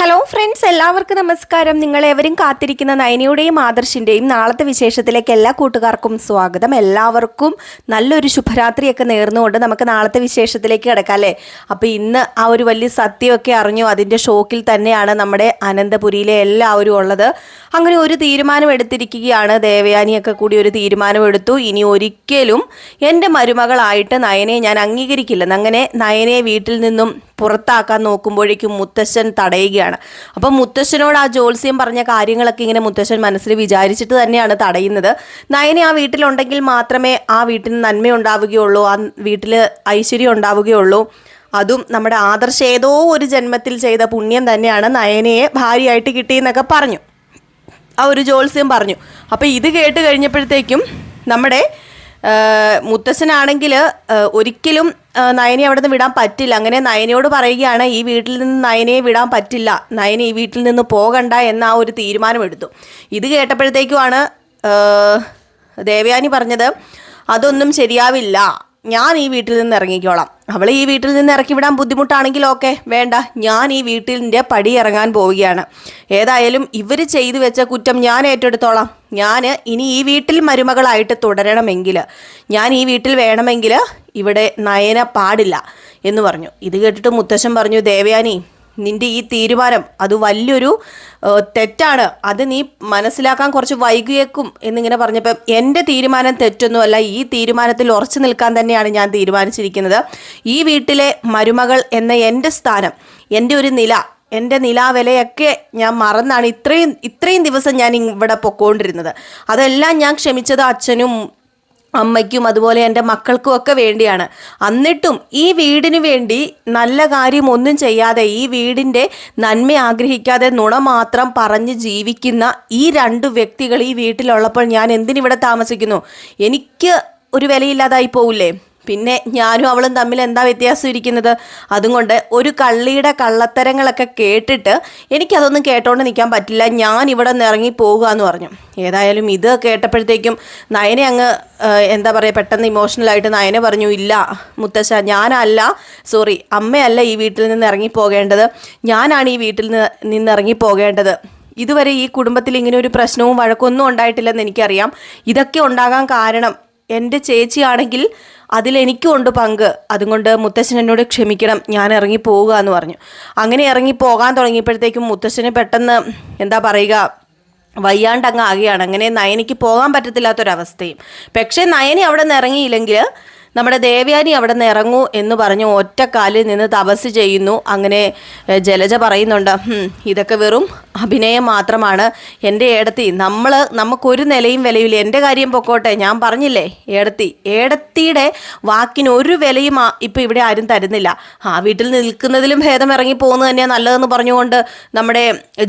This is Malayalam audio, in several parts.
ഹലോ ഫ്രണ്ട്സ് എല്ലാവർക്കും നമസ്കാരം. നിങ്ങളെവരും കാത്തിരിക്കുന്ന നയനയുടെയും ആദർശിന്റെയും നാളത്തെ വിശേഷത്തിലേക്ക് എല്ലാ കൂട്ടുകാർക്കും സ്വാഗതം. എല്ലാവർക്കും നല്ലൊരു ശുഭരാത്രിയൊക്കെ നേർന്നുകൊണ്ട് നമുക്ക് നാളത്തെ വിശേഷത്തിലേക്ക് കിടക്കാം അല്ലേ? അപ്പോൾ ഇന്ന് ആ ഒരു വലിയ സത്യമൊക്കെ അറിഞ്ഞു അതിന്റെ ഷോക്കിൽ തന്നെയാണ് നമ്മുടെ അനന്തപുരിയിലെ എല്ലാവരും ഉള്ളത്. അങ്ങനെ ഒരു തീരുമാനം എടുത്തിരിക്കുകയാണ് ദേവയാനിയൊക്കെ കൂടി ഒരു തീരുമാനമെടുത്തു ഇനി ഒരിക്കലും എന്റെ മരുമകളായിട്ട് നയനെ ഞാൻ അംഗീകരിക്കില്ലെന്ന്. അങ്ങനെ നയനെ വീട്ടിൽ നിന്നും പുറത്താക്കാൻ നോക്കുമ്പോഴേക്കും മുത്തശ്ശൻ തടയുകയാണ്. അപ്പം മുത്തശ്ശനോട് ആ ജോത്സ്യം പറഞ്ഞ കാര്യങ്ങളൊക്കെ ഇങ്ങനെ മുത്തശ്ശൻ മനസ്സിൽ വിചാരിച്ചിട്ട് തന്നെയാണ് തടയുന്നത്. നയനെ ആ വീട്ടിലുണ്ടെങ്കിൽ മാത്രമേ ആ വീട്ടിന് നന്മ ഉണ്ടാവുകയുള്ളൂ ആ വീട്ടിൽ ഐശ്വര്യം ഉണ്ടാവുകയുള്ളൂ. അതും നമ്മുടെ ആദർശ ഏതോ ഒരു ജന്മത്തിൽ ചെയ്ത പുണ്യം തന്നെയാണ് നയനയെ ഭാര്യയായിട്ട് കിട്ടിയെന്നൊക്കെ പറഞ്ഞു. ആ ഒരു ജോത്സ്യം പറഞ്ഞു. അപ്പോൾ ഇത് കേട്ട് കഴിഞ്ഞപ്പോഴത്തേക്കും നമ്മുടെ മുത്തശ്ശനാണെങ്കിൽ ഒരിക്കലും നയനെ അവിടെ നിന്ന് വിടാൻ പറ്റില്ല. അങ്ങനെ നയനയോട് പറയുകയാണ് ഈ വീട്ടിൽ നിന്ന് നയനയെ വിടാൻ പറ്റില്ല. നയനെ ഈ വീട്ടിൽ നിന്ന് പോകണ്ട എന്ന ആ ഒരു തീരുമാനമെടുത്തു. ഇത് കേട്ടപ്പോഴത്തേക്കുമാണ് ദേവയാനി പറഞ്ഞത് അതൊന്നും ശരിയാവില്ല. ഞാൻ ഈ വീട്ടിൽ നിന്ന് ഇറങ്ങിക്കോളാം. അവൾ ഈ വീട്ടിൽ നിന്ന് ഇറക്കി വിടാൻ ബുദ്ധിമുട്ടാണെങ്കിൽ ഓക്കെ. വേണ്ട ഞാൻ ഈ വീട്ടിന്റെ പടി ഇറങ്ങാൻ പോവുകയാണ്. ഏതായാലും ഇവർ ചെയ്തു വെച്ച കുറ്റം ഞാൻ ഏറ്റെടുത്തോളാം. ഞാൻ ഇനി ഈ വീട്ടിൽ മരുമകളായിട്ട് തുടരണമെങ്കിൽ ഞാൻ ഈ വീട്ടിൽ വേണമെങ്കിൽ ഇവിടെ നയന പാടില്ല എന്ന് പറഞ്ഞു. ഇത് കേട്ടിട്ട് മുത്തശ്ശൻ പറഞ്ഞു ദേവയാനി നിന്റെ ഈ തീരുമാനം അത് വലിയൊരു തെറ്റാണ്. അത് നീ മനസ്സിലാക്കാൻ കുറച്ച് വൈകിയേക്കും എന്നിങ്ങനെ പറഞ്ഞപ്പം എന്റെ തീരുമാനം തെറ്റൊന്നുമല്ല ഈ തീരുമാനത്തിൽ ഉറച്ചു നിൽക്കാൻ തന്നെയാണ് ഞാൻ തീരുമാനിച്ചിരിക്കുന്നത്. ഈ വീട്ടിലെ മരുമകൾ എന്ന എന്റെ സ്ഥാനം എന്റെ ഒരു നില എന്റെ നിലാവിലയൊക്കെ ഞാൻ മറന്നാണ് ഇത്രയും ഇത്രയും ദിവസം ഞാൻ ഇവിടെ പൊക്കോണ്ടിരുന്നത്. അതെല്ലാം ഞാൻ ക്ഷമിച്ചത് അച്ഛനും അമ്മയ്ക്കും അതുപോലെ എന്റെ മക്കൾക്കും ഒക്കെ വേണ്ടിയാണ്. എന്നിട്ടും ഈ വീടിന് വേണ്ടി നല്ല കാര്യം ഒന്നും ചെയ്യാതെ ഈ വീടിന്റെ നന്മ ആഗ്രഹിക്കാതെ നുണ മാത്രം പറഞ്ഞ് ജീവിക്കുന്ന ഈ രണ്ട് വ്യക്തികൾ ഈ വീട്ടിലുള്ളപ്പോൾ ഞാൻ എന്തിനിവിടെ താമസിക്കുന്നു? എനിക്ക് ഒരു വിലയില്ലാതായി പോവില്ലേ? പിന്നെ ഞാനും അവളും തമ്മിൽ എന്താ വ്യത്യാസം ഇരിക്കുന്നത്? അതുകൊണ്ട് ഒരു കള്ളിയുടെ കള്ളത്തരങ്ങളൊക്കെ കേട്ടിട്ട് എനിക്കതൊന്നും കേട്ടോണ്ട് നിൽക്കാൻ പറ്റില്ല. ഞാൻ ഇവിടെ നിന്ന് ഇറങ്ങി പോകുക എന്ന് പറഞ്ഞു. ഏതായാലും ഇത് കേട്ടപ്പോഴത്തേക്കും നയനെ അങ്ങ് എന്താ പറയുക പെട്ടെന്ന് ഇമോഷണലായിട്ട് നയനെ പറഞ്ഞു ഇല്ല മുത്തശ്ശ ഞാനല്ല സോറി അമ്മയല്ല ഈ വീട്ടിൽ നിന്ന് ഇറങ്ങി പോകേണ്ടത്. ഞാനാണ് ഈ വീട്ടിൽ നിന്ന് നിന്ന് ഇറങ്ങി പോകേണ്ടത്. ഇതുവരെ ഈ കുടുംബത്തിൽ ഇങ്ങനെ ഒരു പ്രശ്നവും വഴക്കൊന്നും ഉണ്ടായിട്ടില്ലെന്ന് എനിക്കറിയാം. ഇതൊക്കെ ഉണ്ടാകാൻ കാരണം എന്റെ ചേച്ചിയാണെങ്കിൽ അതിലെനിക്കും ഉണ്ട് പങ്ക്. അതുകൊണ്ട് മുത്തശ്ശൻ എന്നോട് ക്ഷമിക്കണം ഞാൻ ഇറങ്ങി പോവുക എന്ന് പറഞ്ഞു. അങ്ങനെ ഇറങ്ങി പോകാൻ തുടങ്ങിയപ്പോഴത്തേക്കും മുത്തശ്ശന് പെട്ടെന്ന് എന്താ പറയുക വയ്യാണ്ടങ്ങ് ആകുകയാണ്. അങ്ങനെ നയനിക്ക് പോകാൻ പറ്റത്തില്ലാത്തൊരവസ്ഥയും. പക്ഷേ നയനി അവിടെ നിന്ന് ഇറങ്ങിയില്ലെങ്കിൽ നമ്മുടെ ദേവയാനി അവിടെ നിന്ന് ഇറങ്ങൂ എന്ന് പറഞ്ഞ് ഒറ്റക്കാലിൽ നിന്ന് തപസ് ചെയ്യുന്നു. അങ്ങനെ ജലജ പറയുന്നുണ്ട് ഇതൊക്കെ വെറും അഭിനയം മാത്രമാണ്. എന്റെ ഏടത്തി നമ്മൾ നമുക്കൊരു നിലയും വിലയില്ല. എന്റെ കാര്യം പൊക്കോട്ടെ ഞാൻ പറഞ്ഞില്ലേ ഏടത്തി? ഏടത്തിയുടെ വാക്കിന് ഒരു വിലയും ഇപ്പം ഇവിടെ ആരും തരുന്നില്ല. ആ വീട്ടിൽ നിൽക്കുന്നതിലും ഭേദം ഇറങ്ങി പോകുന്നത് തന്നെയാണ് നല്ലതെന്ന് പറഞ്ഞുകൊണ്ട് നമ്മുടെ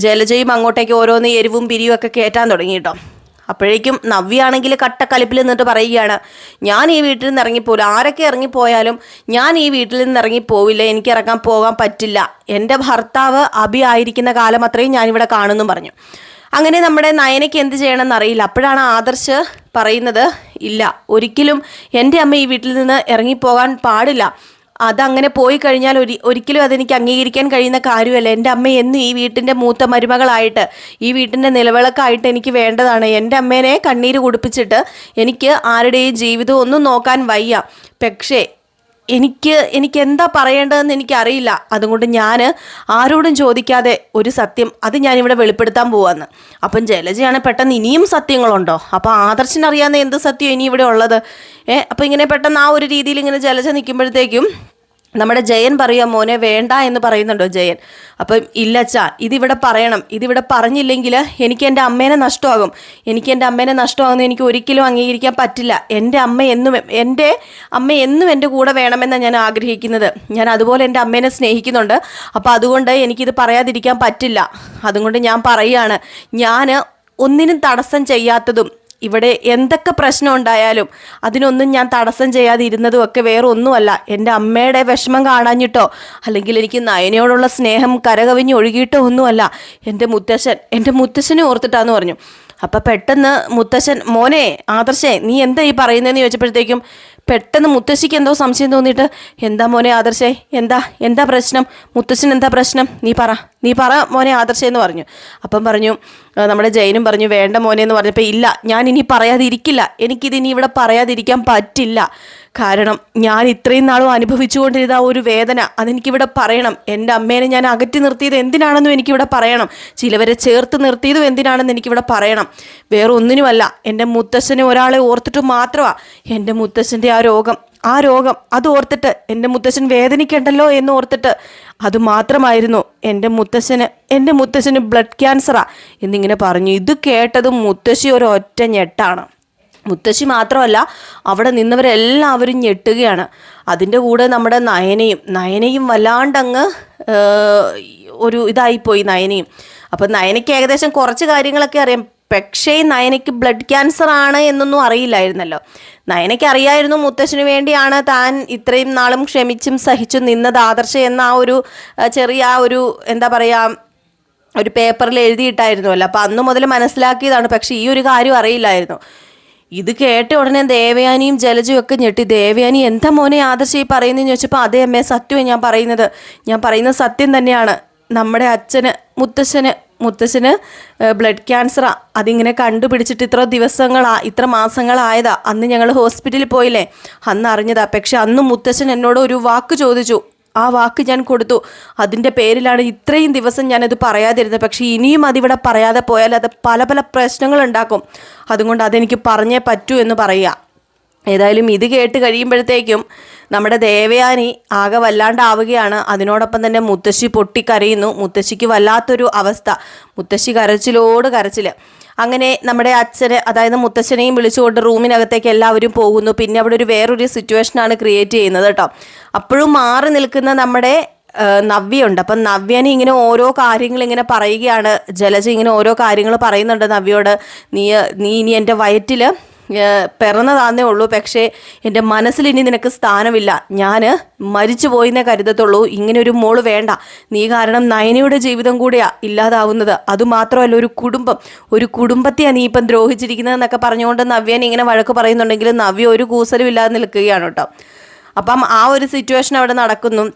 ജലജയും അങ്ങോട്ടേക്ക് ഓരോന്ന് എരിവും പിരിയും ഒക്കെ കയറ്റാൻ തുടങ്ങി കേട്ടോ. അപ്പോഴേക്കും നവ്യാണെങ്കിൽ കട്ടക്കലിപ്പിൽ നിന്നിട്ട് പറയുകയാണ് ഞാൻ ഈ വീട്ടിൽ നിന്ന് ഇറങ്ങിപ്പോലും ആരൊക്കെ ഇറങ്ങിപ്പോയാലും ഞാൻ ഈ വീട്ടിൽ നിന്ന് ഇറങ്ങിപ്പോവില്ല. എനിക്ക് ഇറങ്ങാൻ പോകാൻ പറ്റില്ല. എന്റെ ഭർത്താവ് അഭി ആയിരിക്കുന്ന കാലം അത്രയും ഞാനിവിടെ കാണുമെന്നും പറഞ്ഞു. അങ്ങനെ നമ്മുടെ നയനയ്ക്ക് എന്ത് ചെയ്യണമെന്ന് അറിയില്ല. അപ്പോഴാണ് ആദർശ് പറയുന്നത് ഇല്ല ഒരിക്കലും എന്റെ അമ്മ ഈ വീട്ടിൽ നിന്ന് ഇറങ്ങിപ്പോകാൻ പാടില്ല. അതങ്ങനെ പോയി കഴിഞ്ഞാൽ ഒരി ഒരിക്കലും അതെനിക്ക് അംഗീകരിക്കാൻ കഴിയുന്ന കാര്യമല്ല. എന്റെ അമ്മ എന്നും ഈ വീട്ടിന്റെ മൂത്ത മരുമകളായിട്ട് ഈ വീട്ടിന്റെ നിലവിളക്കായിട്ട് എനിക്ക് വേണ്ടതാണ്. എന്റെ അമ്മേനെ കണ്ണീര് കുടിപ്പിച്ചിട്ട് എനിക്ക് ആരുടെയും ജീവിതം ഒന്നും നോക്കാൻ വയ്യ. പക്ഷേ എനിക്ക് എനിക്ക് എന്താ പറയേണ്ടതെന്ന് എനിക്കറിയില്ല. അതുകൊണ്ട് ഞാൻ ആരോടും ചോദിക്കാതെ ഒരു സത്യം അത് ഞാനിവിടെ വെളിപ്പെടുത്താൻ പോവാന്ന്. അപ്പം ജലജയാണ് പെട്ടെന്ന് ഇനിയും സത്യങ്ങളുണ്ടോ? അപ്പോൾ ആദർശനറിയാവുന്ന എന്ത് സത്യം ഇനി ഇവിടെ ഉള്ളത്? ഏ അപ്പം ഇങ്ങനെ പെട്ടെന്ന് ആ ഒരു രീതിയിൽ ഇങ്ങനെ ജലജ നിൽക്കുമ്പോഴത്തേക്കും നമ്മുടെ ജയൻ പറയുക മോനെ വേണ്ട എന്ന് പറയുന്നുണ്ടോ ജയൻ? അപ്പം ഇല്ലച്ചാ ഇതിവിടെ പറയണം. ഇതിവിടെ പറഞ്ഞില്ലെങ്കിൽ എനിക്ക് എന്റെ അമ്മേനെ നഷ്ടമാകും. എനിക്ക് എന്റെ അമ്മേനെ നഷ്ടമാകുന്നത് എനിക്ക് ഒരിക്കലും അംഗീകരിക്കാൻ പറ്റില്ല. എന്റെ അമ്മ എന്നും എന്റെ അമ്മ എന്നും എന്റെ കൂടെ വേണമെന്നാണ് ഞാൻ ആഗ്രഹിക്കുന്നത്. ഞാൻ അതുപോലെ എന്റെ അമ്മേനെ സ്നേഹിക്കുന്നുണ്ട്. അപ്പോൾ അതുകൊണ്ട് എനിക്കിത് പറയാതിരിക്കാൻ പറ്റില്ല. അതുകൊണ്ട് ഞാൻ പറയുകയാണ് ഞാൻ ഒന്നിനും തടസ്സം ചെയ്യാത്തതും ഇവിടെ എന്തൊക്കെ പ്രശ്നം ഉണ്ടായാലും അതിനൊന്നും ഞാൻ തടസ്സം ചെയ്യാതെ ഇരുന്നതും ഒക്കെ വേറെ ഒന്നുമല്ല എന്റെ അമ്മയുടെ വിഷമം കാണാഞ്ഞിട്ടോ അല്ലെങ്കിൽ എനിക്ക് നയനയോടുള്ള സ്നേഹം കരകവിഞ്ഞ് ഒഴുകിയിട്ടോ ഒന്നുമല്ല. എന്റെ മുത്തശ്ശൻ എന്റെ മുത്തശ്ശനെ ഓർത്തിട്ടാന്ന് പറഞ്ഞു. അപ്പം പെട്ടെന്ന് മുത്തശ്ശൻ മോനെ ആദർശേ നീ എന്താ ഈ പറയുന്നതെന്ന് ചോദിച്ചപ്പോഴത്തേക്കും പെട്ടെന്ന് മുത്തശ്ശിക്ക് എന്തോ സംശയം തോന്നിയിട്ട് എന്താ മോനെ ആദർശേ എന്താ എന്താ പ്രശ്നം? മുത്തശ്ശൻ എന്താ പ്രശ്നം? നീ പറ നീ പറ മോനെ ആദർശേ എന്ന് പറഞ്ഞു. അപ്പം പറഞ്ഞു "ആ, നമ്മുടെ ജയനും പറഞ്ഞു വേണ്ട മോനെ എന്ന് പറഞ്ഞപ്പോൾ ഇല്ല ഞാൻ ഇനി പറയാതിരിക്കില്ല. എനിക്കിതിനി ഇവിടെ പറയാതിരിക്കാൻ പറ്റില്ല. കാരണം ഞാൻ ഇത്രയും നാളും അനുഭവിച്ചുകൊണ്ടിരുന്ന ഒരു വേദന അതെനിക്കിവിടെ പറയണം. എന്റെ അമ്മേനെ ഞാൻ അകറ്റി നിർത്തിയത് എന്തിനാണെന്നും എനിക്കിവിടെ പറയണം. ചിലവരെ ചേർത്ത് നിർത്തിയതും എന്തിനാണെന്ന് എനിക്കിവിടെ പറയണം. വേറെ ഒന്നിനുമല്ല എന്റെ മുത്തശ്ശനെ ഒരാളെ ഓർത്തിട്ട് മാത്രമാണ് എന്റെ മുത്തശ്ശന്റെ ആ രോഗം. ആ രോഗം അത് ഓർത്തിട്ട് എന്റെ മുത്തശ്ശൻ വേദനിക്കണ്ടല്ലോ എന്ന് ഓർത്തിട്ട് അത് മാത്രമായിരുന്നു എന്റെ മുത്തശ്ശന് എന്റെ മുത്തശ്ശന് ബ്ലഡ് ക്യാൻസറാ എന്നിങ്ങനെ പറഞ്ഞു. ഇത് കേട്ടതും മുത്തശ്ശി ഒരു ഒറ്റ ഞെട്ടാണ്. മുത്തശ്ശി മാത്രമല്ല അവിടെ നിന്നവരെല്ലാവരും ഞെട്ടുകയാണ്. അതിന്റെ കൂടെ നമ്മുടെ നയനയും നയനയും വല്ലാണ്ടങ്ങ് ഒരു ഇതായിപ്പോയി നയനയും. അപ്പം നയനയ്ക്ക് ഏകദേശം കുറച്ച് കാര്യങ്ങളൊക്കെ അറിയാം. പക്ഷേ നയനയ്ക്ക് ബ്ലഡ് ക്യാൻസർ ആണ് എന്നൊന്നും അറിയില്ലായിരുന്നല്ലോ. നയനയ്ക്ക് അറിയായിരുന്നു മുത്തശ്ശന് വേണ്ടിയാണ് താൻ ഇത്രയും നാളും ക്ഷമിച്ചും സഹിച്ചും നിന്നത്. ആദർശ എന്ന ആ ഒരു ചെറിയ ആ ഒരു എന്താ പറയുക ഒരു പേപ്പറിൽ എഴുതിയിട്ടായിരുന്നുവല്ലോ. അപ്പോൾ അന്ന് മുതൽ മനസ്സിലാക്കിയതാണ്. പക്ഷേ ഈ ഒരു കാര്യം അറിയില്ലായിരുന്നു. ഇത് കേട്ട ഉടനെ ദേവയാനിയും ജലജും ഒക്കെ ഞെട്ടി. ദേവയാനി എന്താ മോനെ ആദർശ ഈ പറയുന്നതെന്ന് ചോദിച്ചപ്പോൾ അതേ അമ്മേ സത്യമേ ഞാൻ പറയുന്നത്. ഞാൻ പറയുന്ന സത്യം തന്നെയാണ്. നമ്മുടെ അച്ഛന് മുത്തശ്ശന് മുത്തശ്ശന് ബ്ലഡ് ക്യാൻസറാ. അതിങ്ങനെ കണ്ടുപിടിച്ചിട്ട് ഇത്ര ദിവസങ്ങളാ ഇത്ര മാസങ്ങളായതാ. അന്ന് ഞങ്ങൾ ഹോസ്പിറ്റലിൽ പോയില്ലേ? അന്ന് അറിഞ്ഞതാ. പക്ഷെ അന്ന് മുത്തശ്ശൻ എന്നോട് ഒരു വാക്ക് ചോദിച്ചു. ആ വാക്ക് ഞാൻ കൊടുത്തു. അതിന്റെ പേരിലാണ് ഇത്രയും ദിവസം ഞാനത് പറയാതിരുന്നത്. പക്ഷേ ഇനിയും അതിവിടെ പറയാതെ പോയാൽ അത് പല പല പ്രശ്നങ്ങൾ ഉണ്ടാക്കും. അതുകൊണ്ട് അതെനിക്ക് പറഞ്ഞേ പറ്റൂ എന്ന് പറയുക. ഏതായാലും ഇത് കേട്ട് കഴിയുമ്പോഴത്തേക്കും നമ്മുടെ ദേവയാനി ആകെ വല്ലാണ്ടാവുകയാണ്. അതിനോടൊപ്പം തന്നെ മുത്തശ്ശി പൊട്ടിക്കരയുന്നു. മുത്തശ്ശിക്ക് വല്ലാത്തൊരു അവസ്ഥ. മുത്തശ്ശി കരച്ചിലോട് കരച്ചിൽ അങ്ങനെ നമ്മുടെ അച്ഛനെ അതായത് മുത്തശ്ശനെയും വിളിച്ചുകൊണ്ട് റൂമിനകത്തേക്ക് എല്ലാവരും പോകുന്നു. പിന്നെ അവിടെ ഒരു വേറൊരു സിറ്റുവേഷനാണ് ക്രിയേറ്റ് ചെയ്യുന്നത് കേട്ടോ. അപ്പോഴും മാറി നിൽക്കുന്ന നമ്മുടെ നവ്യുണ്ട് അപ്പം നവ്യനെ ഇങ്ങനെ ഓരോ കാര്യങ്ങൾ ഇങ്ങനെ പറയുകയാണ്. ജലജ ഇങ്ങനെ ഓരോ കാര്യങ്ങൾ പറയുന്നുണ്ട് നവ്യോട്. നീ നീ ഇനി എന്റെ വയറ്റിൽ പിറന്നതാന്നേ ഉള്ളൂ. പക്ഷേ എന്റെ മനസ്സിൽ ഇനി നിനക്ക് സ്ഥാനമില്ല. ഞാൻ മരിച്ചു പോയിന്നേ കരുതത്തുള്ളൂ. ഇങ്ങനെ ഒരു മോൾ വേണ്ട. നീ കാരണം നയനയുടെ ജീവിതം കൂടിയാ ഇല്ലാതാവുന്നത്. അതുമാത്രമല്ല ഒരു കുടുംബം. ഒരു കുടുംബത്തെയാണ് നീ ഇപ്പം ദ്രോഹിച്ചിരിക്കുന്നതെന്നൊക്കെ പറഞ്ഞുകൊണ്ട് നവ്യൻ ഇങ്ങനെ വഴക്ക് പറയുന്നുണ്ടെങ്കിലും നവ്യ ഒരു കൂസലും ഇല്ലാതെ നിൽക്കുകയാണ് കേട്ടോ. അപ്പം ആ ഒരു സിറ്റുവേഷൻ അവിടെ നടക്കുന്നു.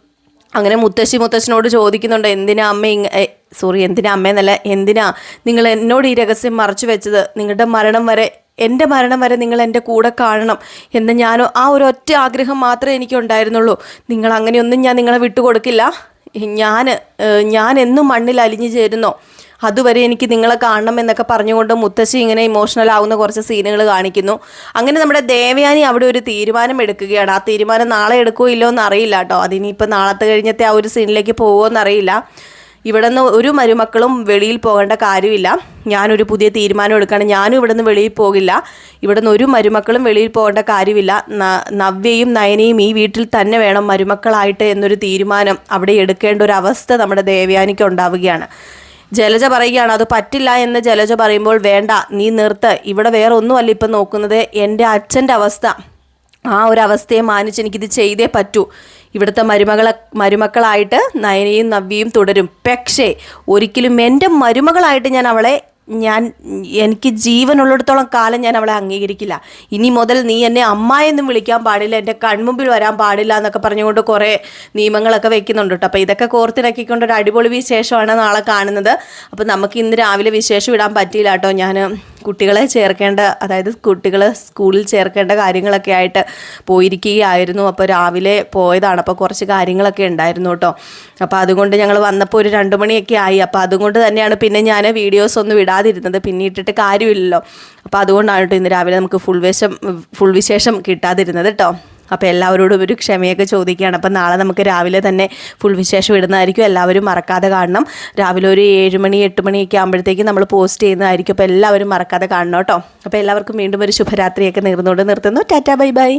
അങ്ങനെ മുത്തശ്ശി മുത്തശ്ശനോട് ചോദിക്കുന്നുണ്ട് എന്തിനാ അമ്മ ഇങ്ങ സോറി എന്തിനാ അമ്മയെന്നല്ല എന്തിനാ നിങ്ങൾ എന്നോട് ഈ രഹസ്യം മറച്ചു വെച്ചത്? നിങ്ങളുടെ മരണം വരെ എന്റെ മരണം വരെ നിങ്ങൾ എന്റെ കൂടെ കാണണം എന്ന് ഞാൻ ആ ഒരു ഒറ്റ ആഗ്രഹം മാത്രമേ എനിക്കുണ്ടായിരുന്നുള്ളൂ. നിങ്ങൾ അങ്ങനെയൊന്നും ഞാൻ നിങ്ങളെ വിട്ടുകൊടുക്കില്ല. ഞാൻ ഞാൻ എന്നും മണ്ണിൽ അലിഞ്ഞു ചേരുന്നോ. അതുവരെ എനിക്ക് നിങ്ങളെ കാണണം എന്നൊക്കെ പറഞ്ഞുകൊണ്ട് മുത്തശ്ശി ഇങ്ങനെ ഇമോഷണൽ ആവുന്ന കുറച്ച് സീനുകൾ കാണിക്കുന്നു. അങ്ങനെ നമ്മുടെ ദേവയാനി അവിടെ ഒരു തീരുമാനം എടുക്കുകയാണ്. ആ തീരുമാനം നാളെ എടുക്കുമോ ഇല്ലോ എന്ന് അറിയില്ല കേട്ടോ. അതിനിപ്പോൾ നാളത്തെ കഴിഞ്ഞത്തെ ആ ഒരു സീനിലേക്ക് പോകുമോ എന്നറിയില്ല. ഇവിടെ നിന്ന് ഒരു മരുമക്കളും വെളിയിൽ പോകേണ്ട കാര്യമില്ല. ഞാനൊരു പുതിയ തീരുമാനം എടുക്കുകയാണ്. ഞാനും ഇവിടെ നിന്ന് വെളിയിൽ പോകില്ല. ഇവിടെ നിന്ന് ഒരു മരുമക്കളും വെളിയിൽ പോകേണ്ട കാര്യമില്ല. നവ്യയും നയനയും ഈ വീട്ടിൽ തന്നെ വേണം മരുമക്കളായിട്ട് എന്നൊരു തീരുമാനം അവിടെ എടുക്കേണ്ട ഒരു അവസ്ഥ നമ്മുടെ ദേവയാനിക്ക് ഉണ്ടാവുകയാണ്. ജലജ പറയുകയാണ് അത് പറ്റില്ല എന്ന് ജലജ പറയുമ്പോൾ വേണ്ട. നീ നിർത്ത്. ഇവിടെ വേറെ ഒന്നുമല്ല ഇപ്പം നോക്കുന്നത്. എന്റെ അച്ഛന്റെ അവസ്ഥ. ആ ഒരു അവസ്ഥയെ മാനിച്ച് എനിക്കിത് ചെയ്തേ പറ്റൂ. ഇവിടുത്തെ മരുമകളെ മരുമക്കളായിട്ട് നയനയും നവ്യയും തുടരും. പക്ഷേ ഒരിക്കലും എന്റെ മരുമകളായിട്ട് ഞാൻ അവളെ ഞാൻ എനിക്ക് ജീവനുള്ളിടത്തോളം കാലം ഞാൻ അവളെ അംഗീകരിക്കില്ല. ഇനി മുതൽ നീ എന്നെ അമ്മ വിളിക്കാൻ പാടില്ല എന്റെ കൺമുമ്പിൽ വരാൻ പാടില്ല എന്നൊക്കെ പറഞ്ഞുകൊണ്ട് കുറേ നിയമങ്ങളൊക്കെ വെക്കുന്നുണ്ട് കേട്ടോ. അപ്പോൾ ഇതൊക്കെ കോർത്തിറക്കിക്കൊണ്ട് ഒരു അടിപൊളി വിശേഷമാണ് നാളെ കാണുന്നത്. അപ്പോൾ നമുക്ക് ഇന്ന് രാവിലെ വിശേഷം ഇടാൻ പറ്റിയില്ല കേട്ടോ. ഞാൻ കുട്ടികളെ ചേർക്കേണ്ട അതായത് കുട്ടികളെ സ്കൂളിൽ ചേർക്കേണ്ട കാര്യങ്ങളൊക്കെ ആയിട്ട് പോയിരിക്കുകയായിരുന്നു. അപ്പോൾ രാവിലെ പോയതാണ്. അപ്പോൾ കുറച്ച് കാര്യങ്ങളൊക്കെ ഉണ്ടായിരുന്നു കേട്ടോ. അപ്പോൾ അതുകൊണ്ട് ഞങ്ങൾ വന്നപ്പോൾ ഒരു രണ്ട് മണിയൊക്കെ ആയി. അപ്പോൾ അതുകൊണ്ട് തന്നെയാണ് പിന്നെ ഞാൻ വീഡിയോസ് ഒന്നും ഇടാതിരുന്നത്. പിന്നെ ഇട്ടിട്ട് കാര്യമില്ലല്ലോ. അപ്പോൾ അതുകൊണ്ടാണ് കേട്ടോ ഇന്ന് രാവിലെ നമുക്ക് ഫുൾ വിശം ഫുൾ വിശേഷം കിട്ടാതിരുന്നത് കേട്ടോ. അപ്പോൾ എല്ലാവരോടും ഒരു ക്ഷമയൊക്കെ ചോദിക്കുകയാണ്. അപ്പോൾ നാളെ നമുക്ക് രാവിലെ തന്നെ ഫുൾ വിശേഷം ഇടുന്നതായിരിക്കും. എല്ലാവരും മറക്കാതെ കാണണം. രാവിലെ ഒരു ഏഴ് മണി എട്ട് മണിയൊക്കെ ആകുമ്പോഴത്തേക്കും നമ്മൾ പോസ്റ്റ് ചെയ്യുന്നതായിരിക്കും. അപ്പോൾ എല്ലാവരും മറക്കാതെ കാണണം കേട്ടോ. അപ്പോൾ എല്ലാവർക്കും വീണ്ടും ഒരു ശുഭരാത്രിയൊക്കെ നേർന്നുകൊണ്ട് നിർത്തുന്നു. Tata bye bye.